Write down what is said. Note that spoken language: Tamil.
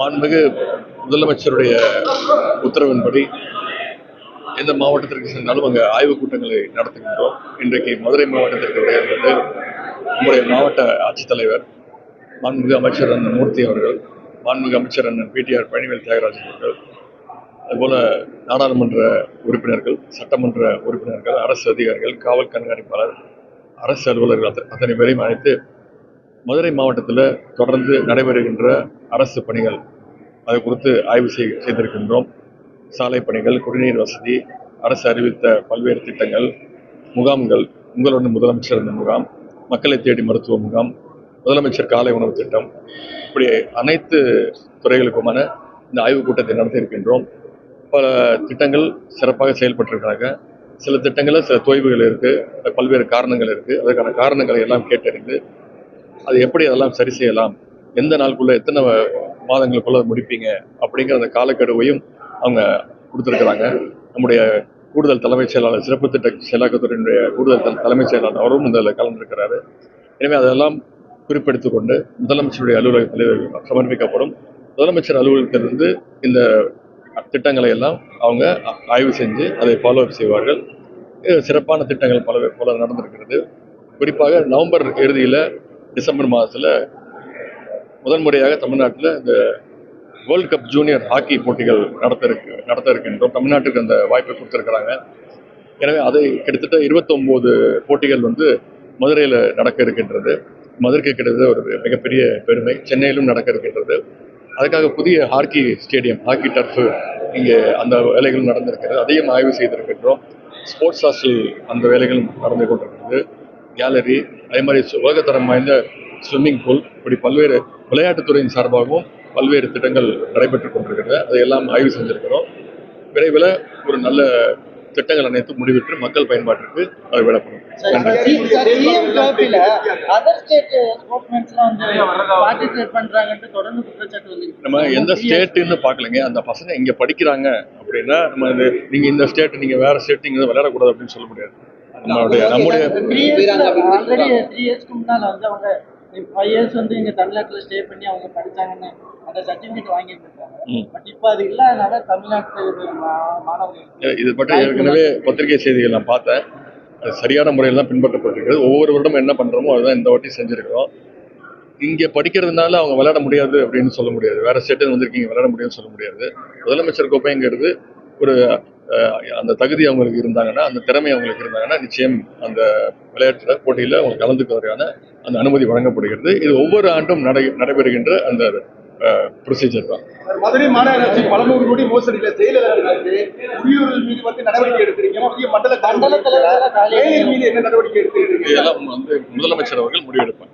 மாண்புமிகு முதலமைச்சருடைய உத்தரவின்படி எந்த மாவட்டத்திற்கு சென்றாலும் அங்கே ஆய்வுக் கூட்டங்களை நடத்துகின்றோம். இன்றைக்கு மதுரை மாவட்டத்திற்கு விடையாண்டு நம்முடைய மாவட்ட ஆட்சித்தலைவர் மாண்புமிகு அமைச்சர் அண்ணன் மூர்த்தி அவர்கள் மாண்புமிகு அமைச்சர் அண்ணன் பிடிஆர் பழனிவேல் தியாகராஜன் அவர்கள் அதுபோல் நாடாளுமன்ற உறுப்பினர்கள் சட்டமன்ற உறுப்பினர்கள் அரசு அதிகாரிகள் காவல் கண்காணிப்பாளர் அரசு அலுவலர்கள் அத்தனை பேரையும் அழைத்து மதுரை மாவட்டத்தில் தொடர்ந்து நடைபெறுகின்ற அரசு பணிகள். அது குறித்து ஆய்வு செய் செய்திருக்கின்றோம். சாலை பணிகள் குடிநீர் வசதி அரசு அறிவித்த பல்வேறு திட்டங்கள் முகாம்கள் உங்களுடன் முதலமைச்சர் இந்த முகாம் மக்களை தேடி மருத்துவ முகாம் முதலமைச்சர் காலை உணவு திட்டம் இப்படி அனைத்து துறைகளுக்குமான இந்த ஆய்வுக் கூட்டத்தை நடத்தியிருக்கின்றோம். பல திட்டங்கள் சிறப்பாக செயல்பட்டிருக்கிறாங்க. சில திட்டங்களில் சில தொய்வுகள் இருக்குது பல்வேறு காரணங்கள் இருக்குது அதற்கான காரணங்களை எல்லாம் கேட்டறிந்து அது எப்படி அதெல்லாம் சரி செய்யலாம்? எந்த நாளுக்குள்ள எத்தனை மாதங்களுக்குள்ள முடிப்பீங்க? அப்படிங்கிற அந்த காலக்கெடுவையும் அவங்க கொடுத்துருக்குறாங்க. நம்முடைய கூடுதல் தலைமைச் செயலாளர் சிறப்பு திட்ட செயலாக்கத்துறையினுடைய கூடுதல் தலைமைச் செயலாளர் அவரும் இதில் கலந்திருக்கிறாரு. எனவே அதெல்லாம் குறிப்பெடுத்து கொண்டு முதலமைச்சருடைய அலுவலகத்தில் சமர்ப்பிக்கப்படும். முதலமைச்சர் அலுவலகத்திலிருந்து இந்த திட்டங்களை எல்லாம் அவங்க ஆய்வு செஞ்சு அதை ஃபாலோ அப் செய்வார்கள். இது சிறப்பான திட்டங்கள் பல பல நடந்திருக்கிறது. குறிப்பாக நவம்பர் இறுதியில் டிசம்பர் மாதத்தில் முதன்முறையாக தமிழ்நாட்டில் இந்த வேர்ல்ட் கப் ஜூனியர் ஹாக்கி போட்டிகள் நடத்த இருக்கு நடத்த இருக்கின்றோம் தமிழ்நாட்டுக்கு அந்த வாய்ப்பை கொடுத்துருக்குறாங்க. எனவே அதை கிட்டத்தட்ட 29 போட்டிகள் வந்து மதுரையில் நடக்க இருக்கின்றது. மதுரைக்கு கிடைத்தது ஒரு மிகப்பெரிய பெருமை. சென்னையிலும் நடக்க இருக்கின்றது. அதுக்காக புதிய ஹாக்கி ஸ்டேடியம் ஹாக்கி டர்ஃபு இங்கே அந்த வேலைகளும் நடந்திருக்கிறது. அதையும் ஆய்வு செய்திருக்கின்றோம். ஸ்போர்ட்ஸ் ஹாஸ்டல் அந்த வேலைகளும் நடந்து கொண்டிருக்கிறது. கேலரி அதே மாதிரி உலகத்தரம் வாய்ந்த ஸ்விம்மிங் பூல் இப்படி பல்வேறு விளையாட்டுத்துறையின் சார்பாகவும் பல்வேறு திட்டங்கள் நடைபெற்றுக் கொண்டிருக்கிறது. அதையெல்லாம் ஆய்வு செஞ்சிருக்கிறோம். விரைவில் ஒரு நல்ல திட்டங்கள் அனைத்தும் முடிவிட்டு மக்கள் பயன்பாட்டிற்கு அது விடப்படும் நம்ம எந்த ஸ்டேட்டுன்னு பார்க்கலைங்க. அந்த பசங்க இங்கே படிக்கிறாங்க அப்படின்னா நம்ம இது நீங்கள் இந்த ஸ்டேட் நீங்கள் வேற ஸ்டேட் நீங்கள் விளையாடக்கூடாது அப்படின்னு சொல்ல முடியாது. நம்மளுடைய நம்முடைய ஆல்ரெடி த்ரீ இயர்ஸ்க்கு முன்னால வந்து அவங்க ஃபைவ் இயர்ஸ் வந்து இங்க தமிழ்நாட்டுல ஸ்டே பண்ணி அவங்க படிச்சாங்கன்னு அந்த சர்டிபிகேட் வாங்கிட்டு இருக்காங்க. ம். பட் இப்போ அது இல்லாதனால தமிழ்நாட்டு மா- மாணவர்கள் இது பற்றி ஏற்கனவே பத்திரிகை செய்திகள் நான் பார்த்தேன். அது சரியான முறையில் தான் பின்பற்றப்பட்டிருக்கிறது. ஒவ்வொரு வருடம் என்ன பண்ணுறோமோ அதுதான் இந்த வாட்டி செஞ்சுருக்கிறோம். இங்கே படிக்கிறதுனால அவங்க விளையாட முடியாது அப்படின்னு சொல்ல முடியாது. வேற ஸ்டேட்டு வந்திருக்கீங்க விளையாட முடியும்னு சொல்ல முடியாது. முதலமைச்சர் கோப்பைங்கிறது ஒரு அந்த தகுதி அவங்களுக்கு இருந்தாங்கன்னா அந்த திறமை அவங்களுக்கு இருந்தாங்கன்னா நிச்சயம் அந்த விளையாட்டுல போட்டியில் அவங்க கலந்துக்கிறதுக்கான அந்த அனுமதி வழங்கப்படுகிறது. இது ஒவ்வொரு ஆண்டும் நடை நடைபெறுகின்ற அந்த ப்ரொசீஜர் தான். மதுரை மாநகராட்சி பல நூறு கோடி மோசடியில குடியுரிமை மீது வந்து நடவடிக்கை எடுத்திருக்கீங்க மண்டல மீது என்ன நடவடிக்கை எடுத்திருக்கீங்க இதெல்லாம் வந்து முதலமைச்சர் அவர்கள் முடிவெடுப்பாங்க.